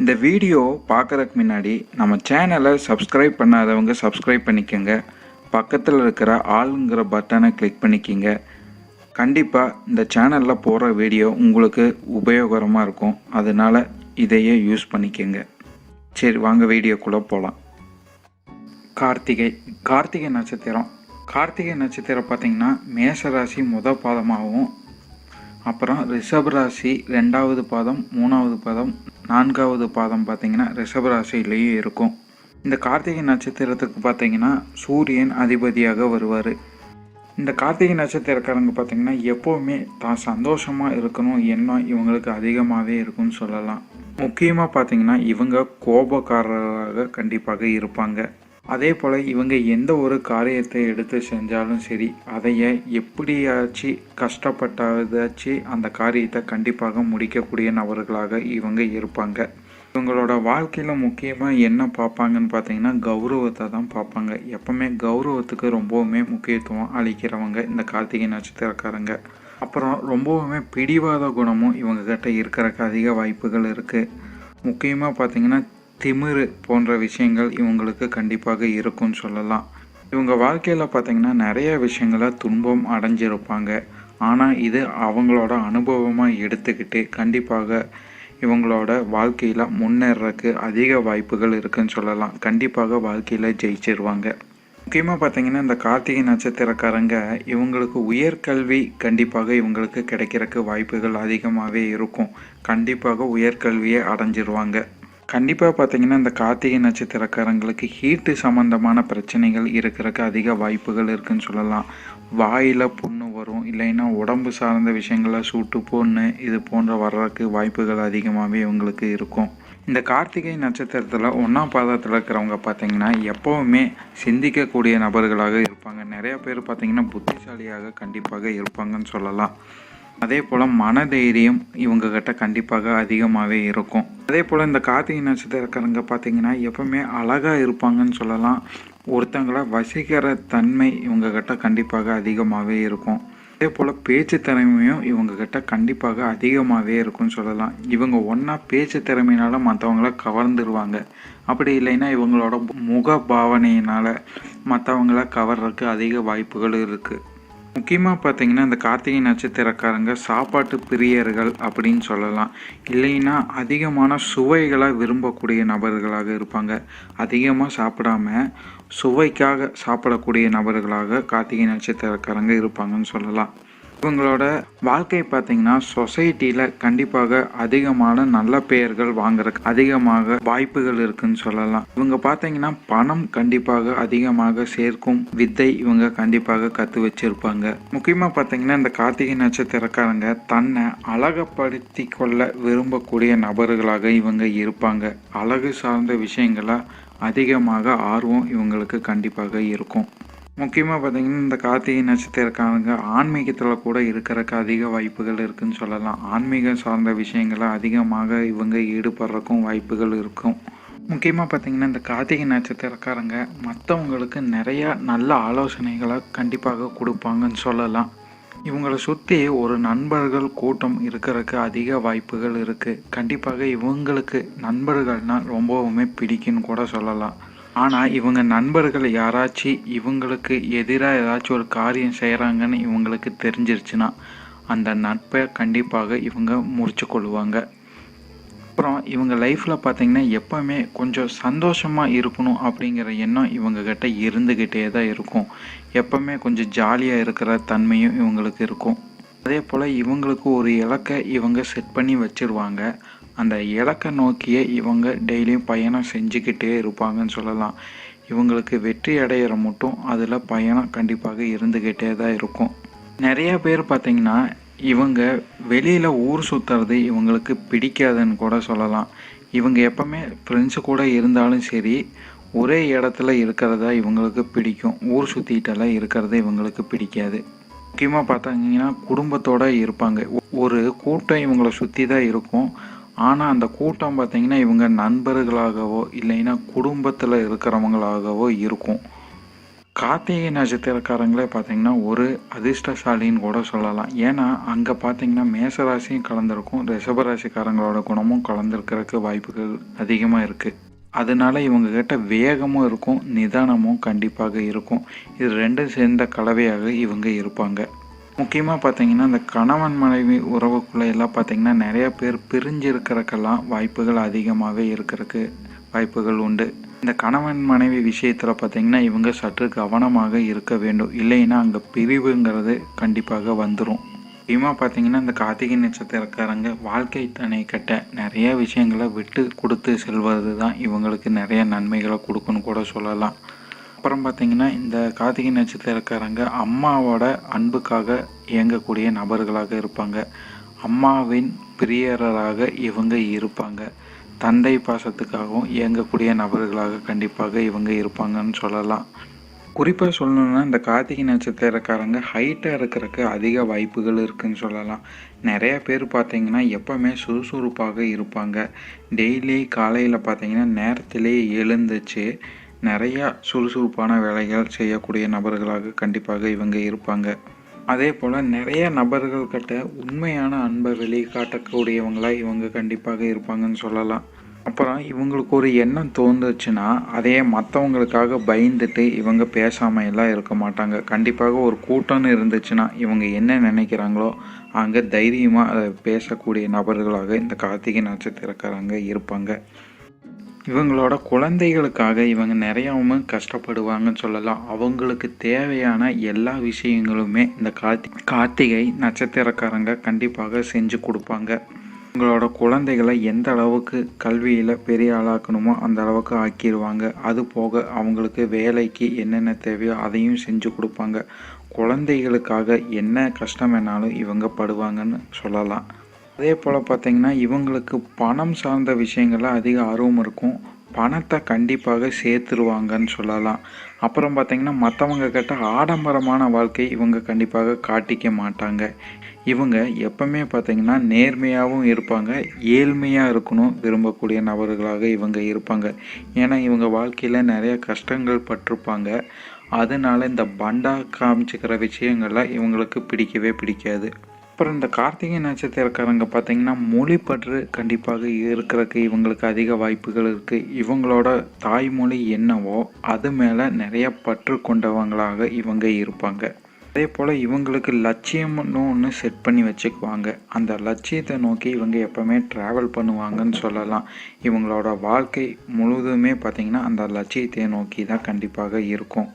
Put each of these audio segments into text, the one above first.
இந்த வீடியோ பார்க்குறதுக்கு முன்னாடி நம்ம சேனலை சப்ஸ்கிரைப் பண்ணாதவங்க சப்ஸ்கிரைப் பண்ணிக்கோங்க. பக்கத்தில் இருக்கிற ஆளுங்கிற பட்டனை கிளிக் பண்ணிக்கிங்க. கண்டிப்பாக இந்த சேனலில் போகிற வீடியோ உங்களுக்கு உபயோகரமாக இருக்கும். அதனால் இதையே யூஸ் பண்ணிக்கோங்க. சரி வாங்க வீடியோக்குள்ளே போகலாம் கார்த்திகை கார்த்திகை நட்சத்திரம். கார்த்திகை நட்சத்திரம் பார்த்திங்கன்னா மேச ராசி முத பாதமாகவும் அப்புறம் ரிஷப் ராசி ரெண்டாவது பாதம் மூணாவது பாதம் நான்காவது பாதம் பார்த்திங்கன்னா ரிஷபராசியிலேயே இருக்கும். இந்த கார்த்திகை நட்சத்திரத்துக்கு பார்த்தீங்கன்னா சூரியன் அதிபதியாக வருவார். இந்த கார்த்திகை நட்சத்திரக்காரங்க பார்த்தீங்கன்னா எப்போவுமே தான் சந்தோஷமாக இருக்கணும் எண்ணம் இவங்களுக்கு அதிகமாகவே இருக்கும்னு சொல்லலாம். முக்கியமாக பார்த்தீங்கன்னா இவங்க கோபக்காரராக கண்டிப்பாக இருப்பாங்க. அதே போல் இவங்க எந்த ஒரு காரியத்தை எடுத்து செஞ்சாலும் சரி அதைய எப்படியாச்சு கஷ்டப்பட்டாச்சு அந்த காரியத்தை கண்டிப்பாக முடிக்கக்கூடிய நபர்களாக இவங்க இருப்பாங்க. இவங்களோட வாழ்க்கையில் முக்கியமாக என்ன பார்ப்பாங்கன்னு பார்த்தீங்கன்னா கௌரவத்தை தான் பார்ப்பாங்க. எப்பவுமே கௌரவத்துக்கு ரொம்பவுமே முக்கியத்துவம் அளிக்கிறவங்க இந்த கார்த்திகை நட்சத்திரக்காரங்க. அப்புறம் ரொம்பவுமே பிடிவாத குணமும் இவங்கக்கிட்ட இருக்கிறக்கு அதிக வாய்ப்புகள் இருக்குது முக்கியமாக பார்த்தீங்கன்னா திமிரு போன்ற விஷயங்கள் இவங்களுக்கு கண்டிப்பாக இருக்கும்னு சொல்லலாம். இவங்க வாழ்க்கையில் பார்த்திங்கன்னா நிறைய விஷயங்களை துன்பம் அடைஞ்சிருப்பாங்க. ஆனால் இது அவங்களோட அனுபவமாக எடுத்துக்கிட்டு கண்டிப்பாக இவங்களோட வாழ்க்கையில் முன்னேறக்கு அதிக வாய்ப்புகள் இருக்குன்னு சொல்லலாம். கண்டிப்பாக வாழ்க்கையில் ஜெயிச்சிருவாங்க. முக்கியமாக பார்த்தீங்கன்னா இந்த கார்த்திகை நட்சத்திரக்காரங்க இவங்களுக்கு உயர்கல்வி கண்டிப்பாக இவங்களுக்கு கிடைக்கிறக்கு வாய்ப்புகள் அதிகமாகவே இருக்கும். கண்டிப்பாக உயர்கல்வியை அடைஞ்சிருவாங்க. கண்டிப்பாக பார்த்தீங்கன்னா இந்த கார்த்திகை நட்சத்திரக்காரங்களுக்கு ஹீட்டு சம்மந்தமான பிரச்சனைகள் இருக்கிறதுக்கு அதிக வாய்ப்புகள் இருக்குன்னு சொல்லலாம். வாயில் புண்ணு வரும் இல்லைன்னா உடம்பு சார்ந்த விஷயங்களில் சூட்டு புண்ணு இது போன்ற வர்றதுக்கு வாய்ப்புகள் அதிகமாகவே இவங்களுக்கு இருக்கும். இந்த கார்த்திகை நட்சத்திரத்தில் ஒன்றாம் பாதத்தில் இருக்கிறவங்க பார்த்தீங்கன்னா எப்போவுமே சிந்திக்கக்கூடிய நபர்களாக இருப்பாங்க. நிறையா பேர் பார்த்தீங்கன்னா புத்திசாலியாக கண்டிப்பாக இருப்பாங்கன்னு சொல்லலாம். அதே போல் மனதைரியம் இவங்கக்கிட்ட கண்டிப்பாக அதிகமாகவே இருக்கும். அதே போல் இந்த கார்த்திகை நட்சத்திரக்காரங்க பார்த்தீங்கன்னா எப்பவுமே அழகாக இருப்பாங்கன்னு சொல்லலாம். ஒருத்தங்களை வசிக்கிற தன்மை இவங்கக்கிட்ட கண்டிப்பாக அதிகமாகவே இருக்கும். அதே போல் பேச்சு திறமையும் இவங்கக்கிட்ட கண்டிப்பாக அதிகமாகவே இருக்கும்னு சொல்லலாம். இவங்க ஒன்றா பேச்சு திறமையினால மற்றவங்கள கவர்ந்துருவாங்க. அப்படி இல்லைன்னா இவங்களோட முக பாவனையினால் மற்றவங்கள கவர்றதுக்கு அதிக வாய்ப்புகள் இருக்குது முக்கியமாக பார்த்தீங்கன்னா இந்த கார்த்திகை நட்சத்திரக்காரங்க சாப்பாட்டு பிரியர்கள் அப்படின்னு சொல்லலாம். இல்லைன்னா அதிகமான சுவைகளை விரும்பக்கூடிய நபர்களாக இருப்பாங்க. அதிகமாக சாப்பிடாம சுவைக்காக சாப்பிடக்கூடிய நபர்களாக கார்த்திகை நட்சத்திரக்காரங்க இருப்பாங்கன்னு சொல்லலாம். இவங்களோட வாழ்க்கை பார்த்தீங்கன்னா சொசைட்டியில் கண்டிப்பாக அதிகமான நல்ல பெயர்கள் வாங்குறதுக்கு அதிகமாக வாய்ப்புகள் இருக்குன்னு சொல்லலாம். இவங்க பார்த்தீங்கன்னா பணம் கண்டிப்பாக அதிகமாக சேர்க்கும் வித்தை இவங்க கண்டிப்பாக கற்று வச்சிருப்பாங்க. முக்கியமாக பார்த்தீங்கன்னா இந்த கார்த்திகை நட்சத்திரக்காரங்க தன்னை அழகப்படுத்தி கொள்ள விரும்பக்கூடிய நபர்களாக இவங்க இருப்பாங்க. அழகு சார்ந்த விஷயங்களை அதிகமாக ஆர்வம் இவங்களுக்கு கண்டிப்பாக இருக்கும். முக்கியமாக பார்த்தீங்கன்னா இந்த கார்த்திகை நட்சத்திரக்காரங்க ஆன்மீகத்தில் கூட இருக்கிறதுக்கு அதிக வாய்ப்புகள் இருக்குன்னு சொல்லலாம். ஆன்மீகம் சார்ந்த விஷயங்களை அதிகமாக இவங்க ஈடுபடுறக்கும் வாய்ப்புகள் இருக்கும். முக்கியமாக பார்த்தீங்கன்னா இந்த கார்த்திகை நட்சத்திரக்காரங்க மற்றவங்களுக்கு நிறையா நல்ல ஆலோசனைகளை கண்டிப்பாக கொடுப்பாங்கன்னு சொல்லலாம். இவங்களை சுற்றி ஒரு நண்பர்கள் கூட்டம் இருக்கிறதுக்கு அதிக வாய்ப்புகள் இருக்குது கண்டிப்பாக இவங்களுக்கு நண்பர்கள்னால் ரொம்பவுமே பிடிக்குன்னு கூட சொல்லலாம். ஆனால் இவங்க நண்பர்கள் யாராச்சும் இவங்களுக்கு எதிராக ஏதாச்சும் ஒரு காரியம் செய்கிறாங்கன்னு இவங்களுக்கு தெரிஞ்சிருச்சுன்னா அந்த நட்பை கண்டிப்பாக இவங்க முறிச்சு கொள்வாங்க. அப்புறம் இவங்க லைஃப்பில் பார்த்திங்கன்னா எப்போவுமே கொஞ்சம் சந்தோஷமாக இருக்கணும் அப்படிங்கிற எண்ணம் இவங்கக்கிட்ட இருந்துக்கிட்டே தான் இருக்கும். எப்போவுமே கொஞ்சம் ஜாலியாக இருக்கிற தன்மையும் இவங்களுக்கு இருக்கும். அதே போல் இவங்களுக்கு ஒரு இலக்கை இவங்க செட் பண்ணி வச்சுருவாங்க. அந்த இலக்கை நோக்கியே இவங்க டெய்லியும் பயணம் செஞ்சுக்கிட்டே இருப்பாங்கன்னு சொல்லலாம். இவங்களுக்கு வெற்றி அடையிற மட்டும் அதில் பயணம் கண்டிப்பாக இருந்துக்கிட்டே தான் இருக்கும். நிறைய பேர் பார்த்திங்கன்னா இவங்க வெளியில் ஊர் சுற்றுறது இவங்களுக்கு பிடிக்காதுன்னு கூட சொல்லலாம். இவங்க எப்பவுமே ஃப்ரெண்ட்ஸு கூட இருந்தாலும் சரி ஒரே இடத்துல இருக்கிறதா இவங்களுக்கு பிடிக்கும். ஊர் சுற்றிட்டெல்லாம் இருக்கிறது இவங்களுக்கு பிடிக்காது. முக்கியமாக பார்த்தாங்கன்னா குடும்பத்தோடு இருப்பாங்க. ஒரு கூட்டம் இவங்களை சுற்றி தான் இருக்கும். ஆனால் அந்த கூட்டம் பார்த்தீங்கன்னா இவங்க நண்பர்களாகவோ இல்லைன்னா குடும்பத்தில் இருக்கிறவங்களாகவோ இருக்கும். கார்த்திகை நட்சத்திரக்காரங்களே பார்த்தீங்கன்னா ஒரு அதிர்ஷ்டசாலின்னு கூட சொல்லலாம். ஏன்னா அங்கே பார்த்தீங்கன்னா மேசராசியும் கலந்துருக்கும் ரிஷபராசிக்காரங்களோட குணமும் கலந்துருக்கிறதுக்கு வாய்ப்புகள் அதிகமாக இருக்குது அதனால இவங்க கிட்ட வேகமும் இருக்கும் நிதானமும் கண்டிப்பாக இருக்கும். இது ரெண்டும் சேர்ந்த கலவையாக இவங்க இருப்பாங்க. முக்கியமாக பார்த்தீங்கன்னா இந்த கணவன் மனைவி உறவுக்குள்ளே எல்லாம் பார்த்தீங்கன்னா நிறைய பேர் பிரிஞ்சு இருக்கிறதுக்கெல்லாம் வாய்ப்புகள் அதிகமாகவே இருக்கிறதுக்கு வாய்ப்புகள் உண்டு. இந்த கணவன் மனைவி விஷயத்தில் பார்த்தீங்கன்னா இவங்க சற்று கவனமாக இருக்க வேண்டும். இல்லைன்னா அங்கே பிரிவுங்கிறது கண்டிப்பாக வந்துடும் முக்கியமாக பார்த்தீங்கன்னா இந்த கார்த்திகை நட்சத்திரக்காரங்க வாழ்க்கை தனை கட்ட நிறைய விஷயங்களை விட்டு கொடுத்து செல்வது தான் இவங்களுக்கு நிறைய நன்மைகளை கொடுக்குன்னு கூட சொல்லலாம். அப்புறம் பார்த்தீங்கன்னா இந்த கார்த்திகை நட்சத்திரக்காரங்க அம்மாவோட அன்புக்காக இயங்கக்கூடிய நபர்களாக இருப்பாங்க. அம்மாவின் பிரியராக இவங்க இருப்பாங்க. தந்தை பாசத்துக்காகவும் இயங்கக்கூடிய நபர்களாக கண்டிப்பாக இவங்க இருப்பாங்கன்னு சொல்லலாம். குறிப்பாக சொல்லணும்னா இந்த கார்த்திகை நட்சத்திரக்காரங்க ஹைட்டாக இருக்கிறதுக்கு அதிக வாய்ப்புகள் இருக்குன்னு சொல்லலாம். நிறைய பேர் பார்த்தீங்கன்னா எப்போவுமே சுறுசுறுப்பாக இருப்பாங்க. டெய்லி காலையில் பார்த்தீங்கன்னா நேரத்திலே எழுந்துச்சு நிறையா சுறுசுறுப்பான வேலைகள் செய்யக்கூடிய நபர்களாக கண்டிப்பாக இவங்க இருப்பாங்க. அதே போல் நிறைய நபர்கள்கிட்ட உண்மையான அன்பை வெளிக்காட்டக்கூடியவங்களாக இவங்க கண்டிப்பாக இருப்பாங்கன்னு சொல்லலாம். அப்புறம் இவங்களுக்கு ஒரு எண்ணம் தோணுச்சுன்னா அதையே மற்றவங்களுக்காக பயந்துட்டு இவங்க பேசாமல் எல்லாம் இருக்க மாட்டாங்க. கண்டிப்பாக ஒரு கூட்டம்னு இருந்துச்சுன்னா இவங்க என்ன நினைக்கிறாங்களோ அங்கே தைரியமாக அதை பேசக்கூடிய நபர்களாக இந்த கார்த்திகை நட்சத்திரக்காரங்க இருப்பாங்க. இவங்களோட குழந்தைகளுக்காக இவங்க நிறையாவும் கஷ்டப்படுவாங்கன்னு சொல்லலாம். அவங்களுக்கு தேவையான எல்லா விஷயங்களுமே இந்த கார்த்தி கார்த்திகை நட்சத்திரக்காரங்க கண்டிப்பாக செஞ்சு கொடுப்பாங்க. உங்களோட குழந்தைகளை எந்த அளவுக்கு கல்வியில் பெரிய ஆளாக்கணுமோ அந்த அளவுக்கு ஆக்கிடுவாங்க அது போக அவங்களுக்கு வேலைக்கு என்னென்ன தேவையோ அதையும் செஞ்சு கொடுப்பாங்க. குழந்தைகளுக்காக என்ன கஷ்டம் வேணாலும் இவங்க படுவாங்கன்னு சொல்லலாம். அதே போல் பார்த்திங்கன்னா இவங்களுக்கு பணம் சார்ந்த விஷயங்களில் அதிக ஆர்வம் இருக்கும். பணத்தை கண்டிப்பாக சேர்த்துருவாங்கன்னு சொல்லலாம். அப்புறம் பார்த்திங்கன்னா மற்றவங்க கிட்ட ஆடம்பரமான வாழ்க்கை இவங்க கண்டிப்பாக காட்டிக்க மாட்டாங்க. இவங்க எப்பவுமே பார்த்திங்கன்னா நேர்மையாகவும் இருப்பாங்க ஏழ்மையாக இருக்கணும் விரும்பக்கூடிய நபர்களாக இவங்க இருப்பாங்க. ஏன்னா இவங்க வாழ்க்கையில் நிறைய கஷ்டங்கள் பட்டிருப்பாங்க. அதனால இந்த பண்டா காமிச்சிக்கிற விஷயங்கள்லாம் இவங்களுக்கு பிடிக்கவே பிடிக்காது. அப்புறம் இந்த கார்த்திகை நட்சத்திரக்காரங்க பார்த்தீங்கன்னா மொழிப்பற்று கண்டிப்பாக இருக்கிறதுக்கு இவங்களுக்கு அதிக வாய்ப்புகள் இருக்குது இவங்களோட தாய்மொழி என்னவோ அது மேலே நிறைய பற்று கொண்டவங்களாக இவங்க இருப்பாங்க. அதே போல் இவங்களுக்கு லட்சியம்னு ஒன்று செட் பண்ணி வச்சுக்குவாங்க. அந்த லட்சியத்தை நோக்கி இவங்க எப்போவுமே ட்ராவல் பண்ணுவாங்கன்னு சொல்லலாம். இவங்களோட வாழ்க்கை முழுவதுமே பார்த்திங்கன்னா அந்த லட்சியத்தை நோக்கி தான் கண்டிப்பாக இருக்கும்.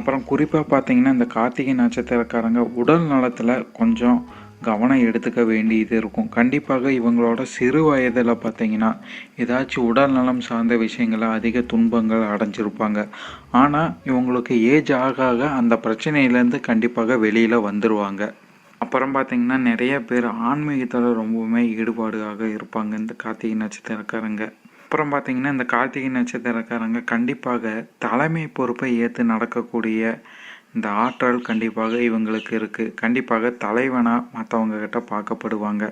அப்புறம் குறிப்பாக பார்த்தீங்கன்னா இந்த கார்த்திகை நட்சத்திரக்காரங்க உடல் நலத்தில் கொஞ்சம் கவனம் எடுத்துக்க வேண்டியது இருக்கும். கண்டிப்பாக இவங்களோட சிறு வயதில் பார்த்தீங்கன்னா ஏதாச்சும் உடல் நலம் சார்ந்த விஷயங்களை அதிக துன்பங்கள் அடைஞ்சிருப்பாங்க. ஆனால் இவங்களுக்கு ஏஜ் ஆக ஆக அந்த பிரச்சனையிலேருந்து கண்டிப்பாக வெளியில் வந்துடுவாங்க அப்புறம் பார்த்திங்கன்னா நிறைய பேர் ஆன்மீகத்தில் ரொம்பவுமே ஈடுபாடாக இருப்பாங்க இந்த கார்த்திகை நட்சத்திரக்காரங்க. அப்புறம் பார்த்திங்கன்னா இந்த கார்த்திகை நட்சத்திரக்காரங்க கண்டிப்பாக தலைமை பொறுப்பை ஏற்று நடக்கக்கூடிய இந்த ஆற்றல் கண்டிப்பாக இவங்களுக்கு இருக்குது கண்டிப்பாக தலைவனாக மற்றவங்க கிட்ட பார்க்கப்படுவாங்க.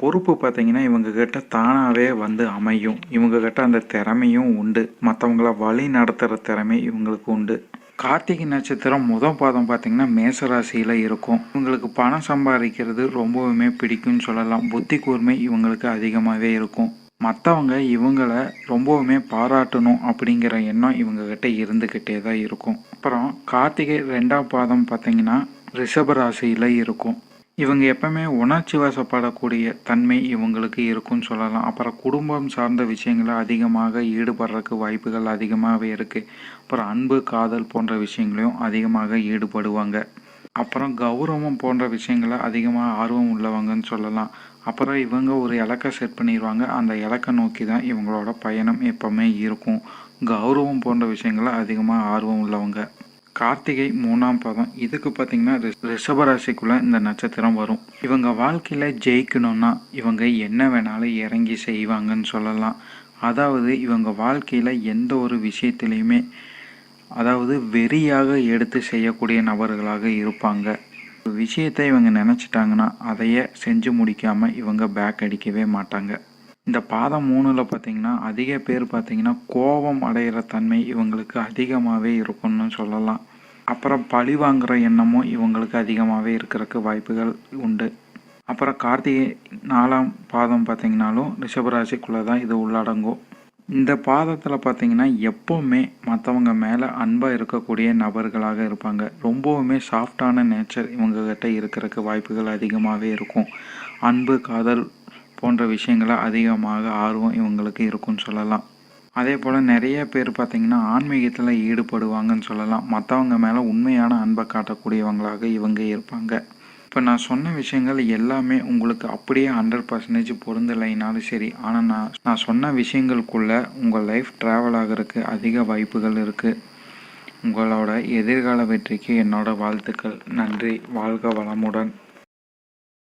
பொறுப்பு பார்த்தீங்கன்னா இவங்க கிட்ட தானாகவே வந்து அமையும். இவங்க கிட்ட அந்த திறமையும் உண்டு. மற்றவங்கள வழி நடத்துகிற திறமை இவங்களுக்கு உண்டு. கார்த்திகை நட்சத்திரம் முதல் பாதம் பார்த்தீங்கன்னா மேசராசியில் இருக்கும். இவங்களுக்கு பணம் சம்பாதிக்கிறது ரொம்பவுமே பிடிக்கும்னு சொல்லலாம். புத்தி கூர்மை இவங்களுக்கு அதிகமாகவே இருக்கும். மற்றவங்க இவங்களை ரொம்பவுமே பாராட்டணும் அப்படிங்கிற எண்ணம் இவங்கக்கிட்ட இருந்துக்கிட்டே தான் இருக்கும். அப்புறம் கார்த்திகை ரெண்டாம் பாதம் பார்த்தீங்கன்னா ரிஷப ராசியில் இருக்கும். இவங்க எப்பவுமே உணர்ச்சி வசப்படக்கூடிய தன்மை இவங்களுக்கு இருக்குன்னு சொல்லலாம். அப்புறம் குடும்பம் சார்ந்த விஷயங்களை அதிகமாக ஈடுபடுறதுக்கு வாய்ப்புகள் அதிகமாகவே இருக்குது அப்புறம் அன்பு காதல் போன்ற விஷயங்களையும் அதிகமாக ஈடுபடுவாங்க. அப்புறம் கௌரவம் போன்ற விஷயங்களை அதிகமாக ஆர்வம் உள்ளவங்கன்னு சொல்லலாம். அப்புறம் இவங்க ஒரு இலக்கை செட் பண்ணிடுவாங்க அந்த இலக்கை நோக்கி தான் இவங்களோட பயணம் எப்போவுமே இருக்கும். கௌரவம் போன்ற விஷயங்கள அதிகமாக ஆர்வம் உள்ளவங்க. கார்த்திகை மூணாம் பாதம். இதுக்கு பார்த்தீங்கன்னா ரிஷ- ரிஷபராசிக்குள்ள இந்த நட்சத்திரம் வரும். இவங்க வாழ்க்கையில் ஜெயிக்கணும்னா இவங்க என்ன வேணாலும் இறங்கி செய்வாங்கன்னு சொல்லலாம். அதாவது இவங்க வாழ்க்கையில் எந்த ஒரு விஷயத்துலையுமே அதாவது வெறியாக எடுத்து செய்யக்கூடிய நபர்களாக இருப்பாங்க. விஷயத்தை இவங்க நினச்சிட்டாங்கன்னா அதையே செஞ்சு முடிக்காமல் இவங்க பேக் அடிக்கவே மாட்டாங்க. இந்த பாதம் மூணில் பார்த்தீங்கன்னா அதிக பேர் பார்த்தீங்கன்னா கோபம் அடைகிற தன்மை இவங்களுக்கு அதிகமாகவே இருக்கும்னு சொல்லலாம். அப்புறம் பழி வாங்குற எண்ணமும் இவங்களுக்கு அதிகமாகவே இருக்கிறதுக்கு வாய்ப்புகள் உண்டு. அப்புறம் கார்த்திகை நாலாம் பாதம் பார்த்தீங்கன்னாலும் ரிஷபராசிக்குள்ளே தான் இது உள்ளடங்கும். இந்த பாதத்தில் பார்த்தீங்கன்னா எப்போவுமே மற்றவங்க மேலே அன்பாக இருக்கக்கூடிய நபர்களாக இருப்பாங்க. ரொம்பவுமே சாஃப்டான நேச்சர் இவங்ககிட்ட இருக்கிறதுக்கு வாய்ப்புகள் அதிகமாகவே இருக்கும். அன்பு காதல் போன்ற விஷயங்கள அதிகமாக ஆர்வம் இவங்களுக்கு இருக்கும்னு சொல்லலாம். அதே போல் நிறைய பேர் பார்த்திங்கன்னா ஆன்மீகத்தில் ஈடுபடுவாங்கன்னு சொல்லலாம். மற்றவங்க மேலே உண்மையான அன்பை காட்டக்கூடியவங்களாக இவங்க இருப்பாங்க. இப்போ நான் சொன்ன விஷயங்கள் எல்லாமே உங்களுக்கு அப்படியே ஹண்ட்ரட் பர்சன்டேஜ் பொருந்தலைனாலும் சரி. ஆனால் நான் நான் சொன்ன விஷயங்களுக்குள்ள உங்கள் லைஃப் ட்ராவல் ஆகிறதுக்கு அதிக வாய்ப்புகள் இருக்குது உங்களோட எதிர்கால வெற்றிக்கு என்னோட வாழ்த்துக்கள். நன்றி. வாழ்க வளமுடன்.